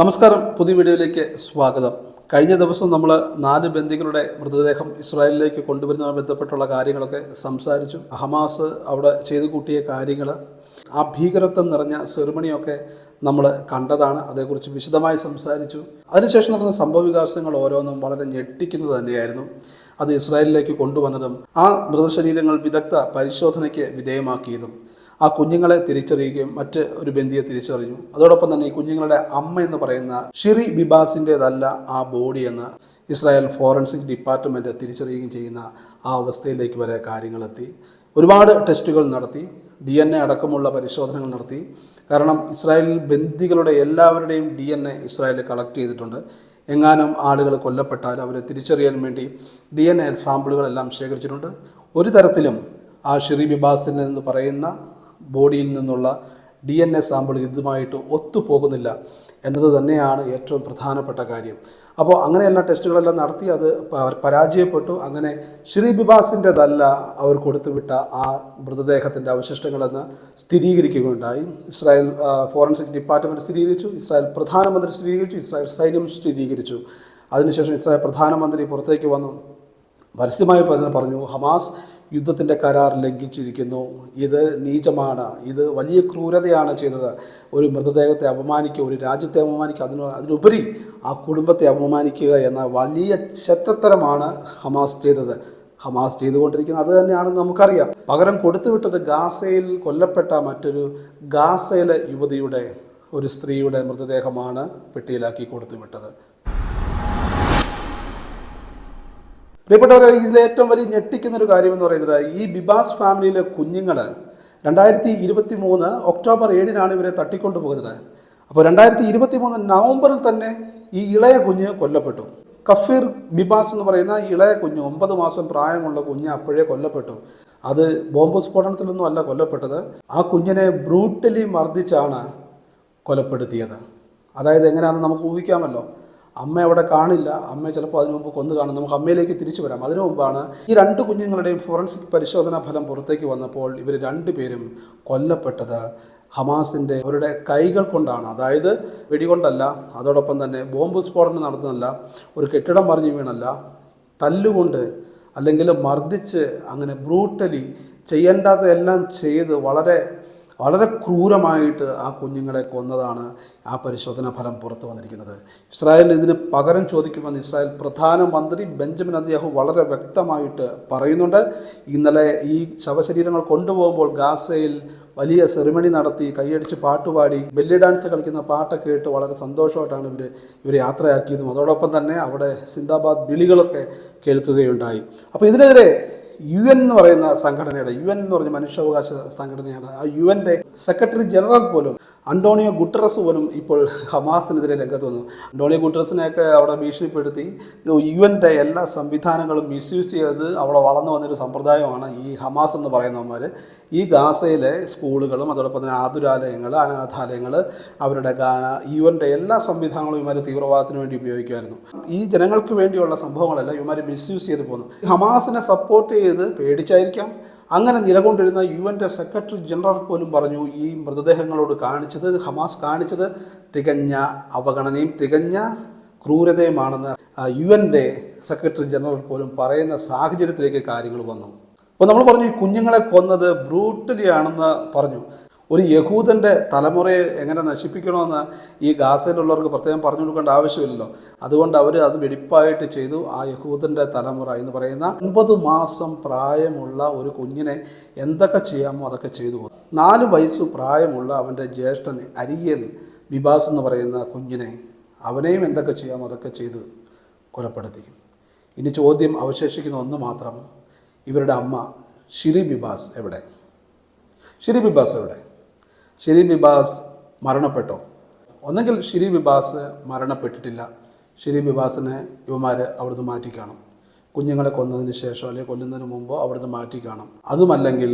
നമസ്കാരം. പുതിയ വീഡിയോയിലേക്ക് സ്വാഗതം. കഴിഞ്ഞ ദിവസം നമ്മൾ നാല് ബന്ദികളുടെ മൃതദേഹം ഇസ്രായേലിലേക്ക് കൊണ്ടുവരുന്നതുമായി ബന്ധപ്പെട്ടുള്ള കാര്യങ്ങളൊക്കെ സംസാരിച്ചു. ഹമാസ് അവിടെ ചെയ്തു കൂട്ടിയ കാര്യങ്ങൾ ആ ഭീകരത്വം നിറഞ്ഞ സെറിമണിയൊക്കെ നമ്മൾ കണ്ടതാണ്. അതേക്കുറിച്ച് വിശദമായി സംസാരിച്ചു. അതിനുശേഷം നടന്ന സംഭവ വികാസങ്ങൾ ഓരോന്നും വളരെ ഞെട്ടിക്കുന്നത് തന്നെയായിരുന്നു. അത് ഇസ്രായേലിലേക്ക് കൊണ്ടുവന്നതും ആ മൃതശരീരങ്ങൾ വിദഗ്ധ പരിശോധനയ്ക്ക് വിധേയമാക്കിയതും. ആ കുഞ്ഞുങ്ങളെ തിരിച്ചറിയുകയും മറ്റ് ഒരു ബന്ധിയെ തിരിച്ചറിഞ്ഞു. അതോടൊപ്പം തന്നെ ഈ കുഞ്ഞുങ്ങളുടെ അമ്മ എന്ന് പറയുന്ന ഷിറി ബിബാസിന്റെതല്ല ആ ബോഡി എന്ന് ഇസ്രായേൽ ഫോറൻസിക് ഡിപ്പാർട്ട്മെന്റ് തിരിച്ചറിയുകയും ചെയ്യുന്ന ആ അവസ്ഥയിലേക്ക് വരെ കാര്യങ്ങളെത്തി. ഒരുപാട് ടെസ്റ്റുകൾ നടത്തി ഡി എൻ എ അടക്കമുള്ള പരിശോധനകൾ നടത്തി. കാരണം ഇസ്രായേൽ ബന്ദികളുടെ എല്ലാവരുടെയും D N A Israel collect ചെയ്തിട്ടുണ്ട്. എങ്ങാനും ആളുകൾ കൊല്ലപ്പെട്ടാൽ അവരെ തിരിച്ചറിയാൻ വേണ്ടി ഡി എൻ എ സാമ്പിളുകളെല്ലാം ശേഖരിച്ചിട്ടുണ്ട്. ഒരു തരത്തിലും ആ ഷിറി ബിബാസിൻ എന്ന് പറയുന്ന ബോഡിയിൽ നിന്നുള്ള ഡി എൻ എ സാമ്പിൾ ഇതുമായിട്ട് ഒത്തുപോകുന്നില്ല എന്നത് തന്നെയാണ് ഏറ്റവും പ്രധാനപ്പെട്ട കാര്യം. അപ്പോൾ അങ്ങനെയെല്ലാം ടെസ്റ്റുകളെല്ലാം നടത്തി അത് പരാജയപ്പെട്ടു. അങ്ങനെ ശ്രീ ബിബാസിന്റെതല്ല അവർ കൊടുത്തുവിട്ട ആ മൃതദേഹത്തിന്റെ അവശിഷ്ടങ്ങളെന്ന് സ്ഥിരീകരിക്കുകയുണ്ടായി. ഇസ്രായേൽ ഫോറൻസിക് ഡിപ്പാർട്ട്മെന്റ് സ്ഥിരീകരിച്ചു. ഇസ്രായേൽ പ്രധാനമന്ത്രി സ്ഥിരീകരിച്ചു. ഇസ്രായേൽ സൈന്യം സ്ഥിരീകരിച്ചു. അതിനുശേഷം ഇസ്രായേൽ പ്രധാനമന്ത്രി പുറത്തേക്ക് വന്നു. പരസ്യമായി പറഞ്ഞു ഹമാസ് യുദ്ധത്തിന്റെ കരാർ ലംഘിച്ചിരിക്കുന്നു. ഇത് നീചമാണ്. ഇത് വലിയ ക്രൂരതയാണ് ചെയ്തത്. ഒരു മൃതദേഹത്തെ അപമാനിക്കുക ഒരു രാജ്യത്തെ അപമാനിക്കുക അതിന് അതിനുപരി ആ കുടുംബത്തെ അപമാനിക്കുക എന്ന വലിയ ചെറ്റത്തരമാണ് ഹമാസ് ചെയ്തത്. ഹമാസ് ചെയ്തുകൊണ്ടിരിക്കുന്നത് അത് തന്നെയാണെന്ന് നമുക്കറിയാം. പകരം കൊടുത്തുവിട്ടത് ഗാസയിൽ കൊല്ലപ്പെട്ട മറ്റൊരു ഗാസയിലെ യുവതിയുടെ ഒരു സ്ത്രീയുടെ മൃതദേഹമാണ് പെട്ടിയിലാക്കി കൊടുത്തുവിട്ടത് പ്രിയപ്പെട്ടവരെ ഇതിലെ ഏറ്റവും വലിയ ഞെട്ടിക്കുന്ന ഒരു കാര്യം എന്ന് പറയുന്നത് ഈ ബിബാസ് ഫാമിലിയിലെ കുഞ്ഞുങ്ങൾ രണ്ടായിരത്തി ഇരുപത്തി മൂന്ന് ഒക്ടോബർ ഏഴിനാണ് ഇവരെ തട്ടിക്കൊണ്ടു പോകുന്നത് അപ്പോൾ രണ്ടായിരത്തി ഇരുപത്തി മൂന്ന് നവംബറിൽ തന്നെ ഈ ഇളയ കുഞ്ഞ് കൊല്ലപ്പെട്ടു. കഫീർ ബിബാസ് എന്ന് പറയുന്ന ഇളയ കുഞ്ഞ് ഒമ്പത് മാസം പ്രായമുള്ള കുഞ്ഞ് അപ്പോഴേ കൊല്ലപ്പെട്ടു. അത് ബോംബ് സ്ഫോടനത്തിലൊന്നും അല്ല കൊല്ലപ്പെട്ടത്. ആ കുഞ്ഞിനെ ബ്രൂട്ടലി മർദ്ദിച്ചാണ് കൊലപ്പെടുത്തിയത്. അതായത് എങ്ങനെയാണെന്ന് നമുക്ക് ഊഹിക്കാമല്ലോ. അമ്മ അവിടെ കാണില്ല. അമ്മ ചിലപ്പോൾ അതിനു മുമ്പ് കൊന്നു കാണും. നമുക്ക് അമ്മയിലേക്ക് തിരിച്ചു വരാം. അതിനു മുമ്പാണ് ഈ രണ്ട് കുഞ്ഞുങ്ങളുടെയും ഫോറൻസിക് പരിശോധനാ ഫലം പുറത്തേക്ക് വന്നപ്പോൾ ഇവർ രണ്ടുപേരും കൊല്ലപ്പെട്ടത് ഹമാസിന്റെ അവരുടെ കൈകൾ കൊണ്ടാണ്. അതായത് വെടികൊണ്ടല്ല അതോടൊപ്പം തന്നെ ബോംബ് സ്ഫോടനം നടത്തുന്നല്ല ഒരു കെട്ടിടം മറിഞ്ഞു വീണല്ല തല്ലുകൊണ്ട് അല്ലെങ്കിൽ മർദ്ദിച്ച് അങ്ങനെ ബ്രൂട്ടലി ചെയ്യേണ്ടാത്തതെല്ലാം ചെയ്ത് വളരെ വളരെ ക്രൂരമായിട്ട് ആ കുഞ്ഞുങ്ങളെ കൊന്നതാണ് ആ പരിശോധനാ ഫലം പുറത്തു വന്നിരിക്കുന്നത്. ഇസ്രായേൽ ഇതിന് പകരം ചോദിക്കുമെന്ന് ഇസ്രായേൽ പ്രധാനമന്ത്രി ബെഞ്ചമിൻ അദ്ദേഹം വളരെ വ്യക്തമായിട്ട് പറയുന്നുണ്ട്. ഇന്നലെ ഈ ശവശരീരങ്ങൾ കൊണ്ടുപോകുമ്പോൾ ഗാസയിൽ വലിയ സെറിമണി നടത്തി കൈയടിച്ച് പാട്ടുപാടി ബെല്ലി ഡാൻസ് കളിക്കുന്ന പാട്ടൊക്കെ ഇട്ട് വളരെ സന്തോഷമായിട്ടാണ് ഇവർ ഇവർ യാത്രയാക്കിയതും. അതോടൊപ്പം തന്നെ അവിടെ സിന്ദാബാദ് വിളികളൊക്കെ കേൾക്കുകയുണ്ടായി. അപ്പോൾ ഇതിനെതിരെ യു എൻ എന്ന് പറയുന്ന സംഘടനയുടെ യു എൻ എന്ന് പറഞ്ഞ മനുഷ്യാവകാശ സംഘടനയാണ്. ആ യു എന്റെ സെക്രട്ടറി ജനറൽ പോലും അന്റോണിയോ ഗുട്ടറസ് പോലും ഇപ്പോൾ ഹമാസിനെതിരെ രംഗത്ത് വന്നു. അന്റോണിയോ ഗുട്ടറസിനെയൊക്കെ അവിടെ ഭീഷണിപ്പെടുത്തി. യു എന്റെ എല്ലാ സംവിധാനങ്ങളും മിസ്യൂസ് ചെയ്ത് അവിടെ വളർന്നു വന്നൊരു സമ്പ്രദായമാണ് ഈ ഹമാസ് എന്ന് പറയുന്നവന്മാർ ഈ ഗാസയിലെ സ്കൂളുകളും അതോടൊപ്പം തന്നെ ആതുരാലയങ്ങൾ അനാഥാലയങ്ങൾ അവരുടെ യുവന്റെ എല്ലാ സംവിധാനങ്ങളും ഇവർ തീവ്രവാദത്തിന് വേണ്ടി ഉപയോഗിക്കുമായിരുന്നു. ഈ ജനങ്ങൾക്ക് വേണ്ടിയുള്ള സംഭവങ്ങളെല്ലാം ഇവന്മാർ മിസ്യൂസ് ചെയ്ത് പോകുന്നു ഹമാസിനെ സപ്പോർട്ട് ചെയ്ത് പേടിച്ചായിരിക്കാം. അങ്ങനെ നിലകൊണ്ടിരുന്ന യു എന്റെ സെക്രട്ടറി ജനറൽ പോലും പറഞ്ഞു ഈ മൃതദേഹങ്ങളോട് കാണിച്ചത് ഹമാസ് കാണിച്ചത് തികഞ്ഞ അവഗണനയും തികഞ്ഞ ക്രൂരതയുമാണെന്ന്. യു എന്റെ സെക്രട്ടറി ജനറൽ പോലും പറയുന്ന സാഹചര്യത്തിലേക്ക് കാര്യങ്ങൾ വന്നു. അപ്പോൾ നമ്മൾ പറഞ്ഞു ഈ കുഞ്ഞുങ്ങളെ കൊന്നത് ബ്രൂട്ടലി ആണെന്ന് പറഞ്ഞു. ഒരു യഹൂദന്റെ തലമുറയെ എങ്ങനെ നശിപ്പിക്കണമെന്ന് ഈ ഗാസയിലുള്ളവർക്ക് പ്രത്യേകം പറഞ്ഞു കൊടുക്കേണ്ട ആവശ്യമില്ലല്ലോ. അതുകൊണ്ട് അവർ അത് വെടിപ്പായിട്ട് ചെയ്തു. ആ യഹൂദന്റെ തലമുറ എന്ന് പറയുന്ന ഒൻപത് മാസം പ്രായമുള്ള ഒരു കുഞ്ഞിനെ എന്തൊക്കെ ചെയ്യാമോ അതൊക്കെ ചെയ്തു നാല് വയസ്സ് പ്രായമുള്ള അവന്റെ ജ്യേഷ്ഠൻ അരിയൽ ബിബാസ് എന്ന് പറയുന്ന കുഞ്ഞിനെ അവനെയും എന്തൊക്കെ ചെയ്യാമോ അതൊക്കെ ചെയ്ത് കൊലപ്പെടുത്തി. ഇനി ചോദ്യം അവശേഷിക്കുന്ന ഒന്ന് മാത്രം. ഇവരുടെ അമ്മ ഷിരി ബിബാസ് എവിടെ? ഷിരി ബിബാസ് എവിടെ? ഷിരി ബിബാസ് മരണപ്പെട്ടോ? ഒന്നെങ്കിൽ ഷിരി ബിബാസ് മരണപ്പെട്ടിട്ടില്ല. ഷിരി ബിബാസിനെ യുവമാർ അവിടുന്ന് മാറ്റിക്കാണും കുഞ്ഞുങ്ങളെ കൊന്നതിന് ശേഷം അല്ലെങ്കിൽ കൊല്ലുന്നതിന് മുമ്പോ അവിടുന്ന് മാറ്റിക്കാണും അതുമല്ലെങ്കിൽ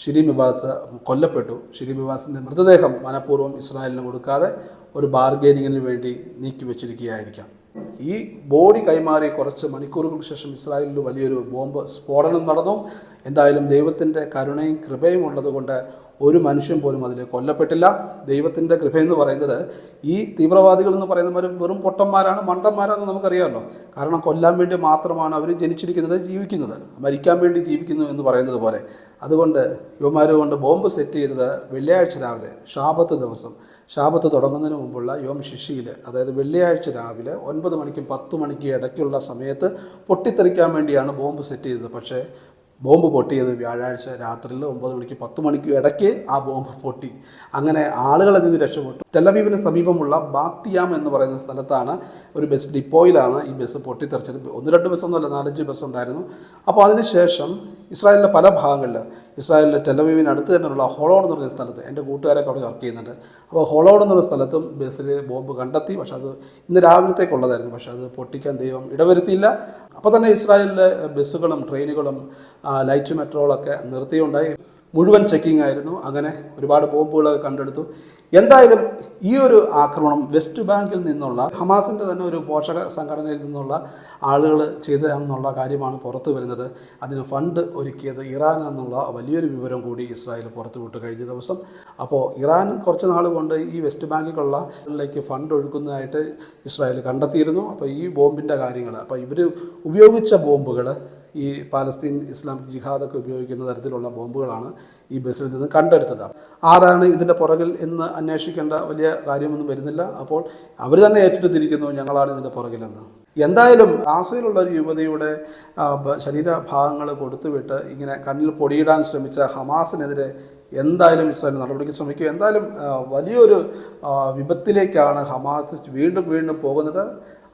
ഷിരി ബിബാസ് കൊല്ലപ്പെട്ടു. ഷിരി ബിബാസിന്റെ മൃതദേഹം മനഃപൂർവം ഇസ്രായേലിന് കൊടുക്കാതെ ഒരു ബാർഗെയിനിങ്ങിന് വേണ്ടി നീക്കി വെച്ചിരിക്കുകയായിരിക്കാം. ഈ ബോഡി കൈമാറി കുറച്ച് മണിക്കൂറുകൾക്ക് ശേഷം ഇസ്രായേലിൽ വലിയൊരു ബോംബ് സ്ഫോടനം നടന്നു. എന്തായാലും ദൈവത്തിന്റെ കരുണയും കൃപയും ഉള്ളതുകൊണ്ട് ഒരു മനുഷ്യൻ പോലും അതിൽ കൊല്ലപ്പെട്ടില്ല. ദൈവത്തിന്റെ കൃപയെന്ന് പറയുന്നത് ഈ തീവ്രവാദികൾ എന്ന് പറയുന്നവർ വെറും പൊട്ടന്മാരാണ് മണ്ടന്മാരാണെന്ന് നമുക്കറിയാമല്ലോ. കാരണം കൊല്ലാൻ വേണ്ടി മാത്രമാണ് അവർ ജനിച്ചിരിക്കുന്നത് ജീവിക്കുന്നത്. മരിക്കാൻ വേണ്ടി ജീവിക്കുന്നു എന്ന് പറയുന്നത് പോലെ. അതുകൊണ്ട് യുവമാരെ കൊണ്ട് ബോംബ് സെറ്റ് ചെയ്തത് വെള്ളിയാഴ്ച രാവിലെ ഷാബത്ത് ദിവസം. ഷാബത്ത് തുടങ്ങുന്നതിന് മുമ്പുള്ള യോം ശിഷിയിൽ അതായത് വെള്ളിയാഴ്ച രാവിലെ ഒൻപത് മണിക്കും പത്ത് മണിക്കും ഇടയ്ക്കുള്ള സമയത്ത് പൊട്ടിത്തെറിക്കാൻ വേണ്ടിയാണ് ബോംബ് സെറ്റ് ചെയ്തത്. പക്ഷേ ബോംബ് പൊട്ടിയത് വ്യാഴാഴ്ച രാത്രിയിൽ ഒമ്പത് മണിക്ക് പത്ത് മണിക്ക് ഇടയ്ക്ക് ആ ബോംബ് പൊട്ടി. അങ്ങനെ അതിൽ നിന്ന് രക്ഷപ്പെട്ടു. ടെലവീവിന് സമീപമുള്ള ബാത്തിയാം എന്ന് പറയുന്ന സ്ഥലത്താണ് ഒരു ബസ് ഡിപ്പോയിലാണ് ഈ ബസ് പൊട്ടിത്തെറിച്ചത്. ഒന്ന് രണ്ട് ബസ്സൊന്നുമല്ല നാലഞ്ച് ബസ് ഉണ്ടായിരുന്നു. അപ്പോൾ അതിനുശേഷം ഇസ്രായേലിന്റെ പല ഭാഗങ്ങളിൽ ഇസ്രായേലിന്റെ ടെലവീവിന് അടുത്ത് തന്നെയുള്ള ഹോളോഡ് എന്ന് പറഞ്ഞ സ്ഥലത്ത് എന്റെ കൂട്ടുകാരൊക്കെ അവിടെ വർക്ക് ചെയ്യുന്നുണ്ട്. അപ്പോൾ ഹോളോഡ് എന്നുള്ള സ്ഥലത്തും ബസ്സിൽ ബോംബ് കണ്ടെത്തി. പക്ഷെ അത് ഇന്ന് രാവിലത്തേക്കുള്ളതായിരുന്നു. പക്ഷേ അത് പൊട്ടിക്കാൻ ദൈവം ഇടവരുത്തിയില്ല. അപ്പോൾ തന്നെ ഇസ്രായേലിലെ ബസ്സുകളും ട്രെയിനുകളും ലൈറ്റ് മെട്രോകളൊക്കെ നിർത്തിയുണ്ടായി. മുഴുവൻ ചെക്കിംഗ് ആയിരുന്നു. അങ്ങനെ ഒരുപാട് ബോംബുകളൊക്കെ കണ്ടെടുത്തു. എന്തായാലും ഈ ഒരു ആക്രമണം വെസ്റ്റ് ബാങ്കിൽ നിന്നുള്ള ഹമാസിന്റെ തന്നെ ഒരു പോഷക സംഘടനയിൽ നിന്നുള്ള ആളുകൾ ചെയ്തതാണെന്നുള്ള കാര്യമാണ് പുറത്തു വരുന്നത്. അതിന് ഫണ്ട് ഒരുക്കിയത് ഇറാൻ എന്നുള്ള വലിയൊരു വിവരം കൂടി ഇസ്രായേൽ പുറത്തുവിട്ടു കഴിഞ്ഞ ദിവസം. അപ്പോൾ ഇറാൻ കുറച്ച് നാൾ കൊണ്ട് ഈ വെസ്റ്റ് ബാങ്കിലുള്ള ിലേക്ക് ഫണ്ട് ഒഴുക്കുന്നതായിട്ട് ഇസ്രായേൽ കണ്ടെത്തിയിരുന്നു. അപ്പോൾ ഈ ബോംബിന്റെ കാര്യങ്ങൾ അപ്പോൾ ഇവർ ഉപയോഗിച്ച ബോംബുകൾ ഈ പാലസ്തീൻ ഇസ്ലാമിക് ജിഹാദൊക്കെ ഉപയോഗിക്കുന്ന തരത്തിലുള്ള ബോംബുകളാണ് ഈ ബസ്സിൽ നിന്ന് കണ്ടെടുത്തത്. ആരാണ് ഇതിന്റെ പുറകിൽ എന്ന് അന്വേഷിക്കേണ്ട വലിയ കാര്യമൊന്നും വരുന്നില്ല. അപ്പോൾ അവർ തന്നെ ഏറ്റെടുത്തിരിക്കുന്നു ഞങ്ങളാണ് ഇതിന്റെ പുറകിലെന്ന്. എന്തായാലും ആസയിലുള്ള ഒരു യുവതിയുടെ ശരീരഭാഗങ്ങൾ കൊടുത്തുവിട്ട് ഇങ്ങനെ കണ്ണിൽ പൊടിയിടാൻ ശ്രമിച്ച ഹമാസിനെതിരെ എന്തായാലും ഇസ്രായേൽ നടപടിക്ക് ശ്രമിക്കും. എന്തായാലും വലിയൊരു വിപത്തിലേക്കാണ് ഹമാസ് വീണ്ടും വീണ്ടും പോകുന്നത്.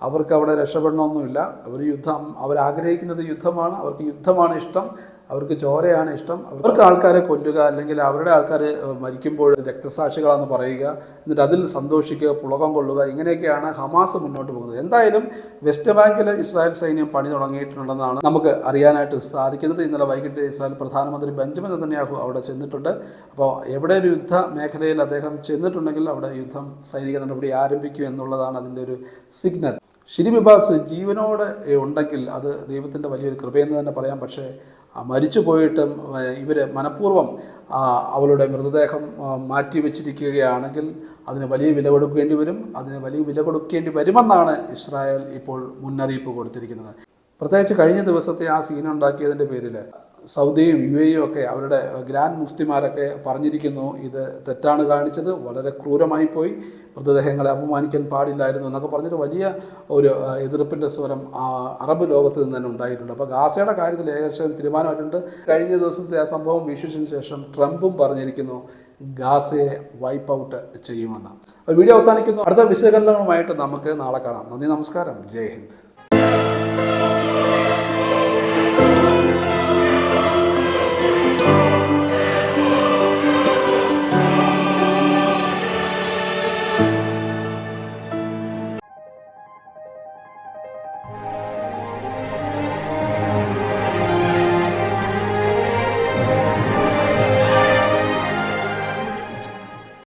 അവർക്ക് അവിടെ രക്ഷപ്പെടണമൊന്നുമില്ല. അവർ യുദ്ധം അവരാഗ്രഹിക്കുന്നത് യുദ്ധമാണ്. അവർക്ക് യുദ്ധമാണ് ഇഷ്ടം. അവർക്ക് ചോരയാണ് ഇഷ്ടം. അവർക്ക് ആൾക്കാരെ കൊല്ലുക അല്ലെങ്കിൽ അവരുടെ ആൾക്കാർ മരിക്കുമ്പോൾ രക്തസാക്ഷികളാണെന്ന് പറയുക എന്നിട്ട് അതിൽ സന്തോഷിക്കുക പുളകം കൊള്ളുക ഇങ്ങനെയൊക്കെയാണ് ഹമാസ് മുന്നോട്ട് പോകുന്നത്. എന്തായാലും വെസ്റ്റ് ബാങ്കിൽ ഇസ്രായേൽ സൈന്യം പണി തുടങ്ങിയിട്ടുണ്ടെന്നാണ് നമുക്ക് അറിയാനായിട്ട് സാധിക്കുന്നത്. ഇന്നലെ വൈകിട്ട് ഇസ്രായേൽ പ്രധാനമന്ത്രി ബെഞ്ചമിൻ നെതന്യാഹു അവിടെ ചെന്നിട്ടുണ്ട്. അപ്പോൾ എവിടെ ഒരു യുദ്ധ മേഖലയിൽ അദ്ദേഹം ചെന്നിട്ടുണ്ടെങ്കിൽ അവിടെ യുദ്ധം സൈനിക നടപടി ആരംഭിക്കും എന്നുള്ളതാണ് അതിന്റെ ഒരു സിഗ്നൽ. ഷിരി ബിബാസ് ജീവനോടെ ഉണ്ടെങ്കിൽ അത് ദൈവത്തിന്റെ വലിയൊരു കൃപയെന്ന് തന്നെ പറയാം. പക്ഷേ മരിച്ചു പോയിട്ടും ഇവർ മനഃപൂർവം അവളുടെ മൃതദേഹം മാറ്റി വെച്ചിരിക്കുകയാണെങ്കിൽ അതിന് വലിയ വില കൊടുക്കേണ്ടി വരും. അതിന് വലിയ വില കൊടുക്കേണ്ടി വരുമെന്നാണ് ഇസ്രായേൽ ഇപ്പോൾ മുന്നറിയിപ്പ് കൊടുത്തിരിക്കുന്നത്. പ്രത്യേകിച്ച് കഴിഞ്ഞ ദിവസത്തെ ആ സീനുണ്ടാക്കിയതിന്റെ പേരിൽ സൗദിയും യു എയും ഒക്കെ അവരുടെ ഗ്രാൻഡ് മുഫ്തിമാരൊക്കെ പറഞ്ഞിരിക്കുന്നു ഇത് തെറ്റാണ് കാണിച്ചത് വളരെ ക്രൂരമായി പോയി മൃതദേഹങ്ങളെ അപമാനിക്കാൻ പാടില്ലായിരുന്നു എന്നൊക്കെ പറഞ്ഞിട്ട് വലിയ ഒരു എതിർപ്പിന്റെ സ്വരം അറബ് ലോകത്ത് നിന്ന് തന്നെ ഉണ്ടായിട്ടുണ്ട്. അപ്പോൾ ഗാസയുടെ കാര്യത്തിൽ ഏകദേശം തീരുമാനമായിട്ടുണ്ട്. കഴിഞ്ഞ ദിവസത്തെ ആ സംഭവം വീക്ഷിച്ചതിന് ശേഷം ട്രംപും പറഞ്ഞിരിക്കുന്നു ഗാസയെ വൈപ്പ് ഔട്ട് ചെയ്യുമെന്ന്. വീഡിയോ അവസാനിക്കുന്നു. അടുത്ത വിശകലനവുമായിട്ട് നമുക്ക് നാളെ കാണാം. നന്ദി നമസ്കാരം. ജയ് ഹിന്ദ്.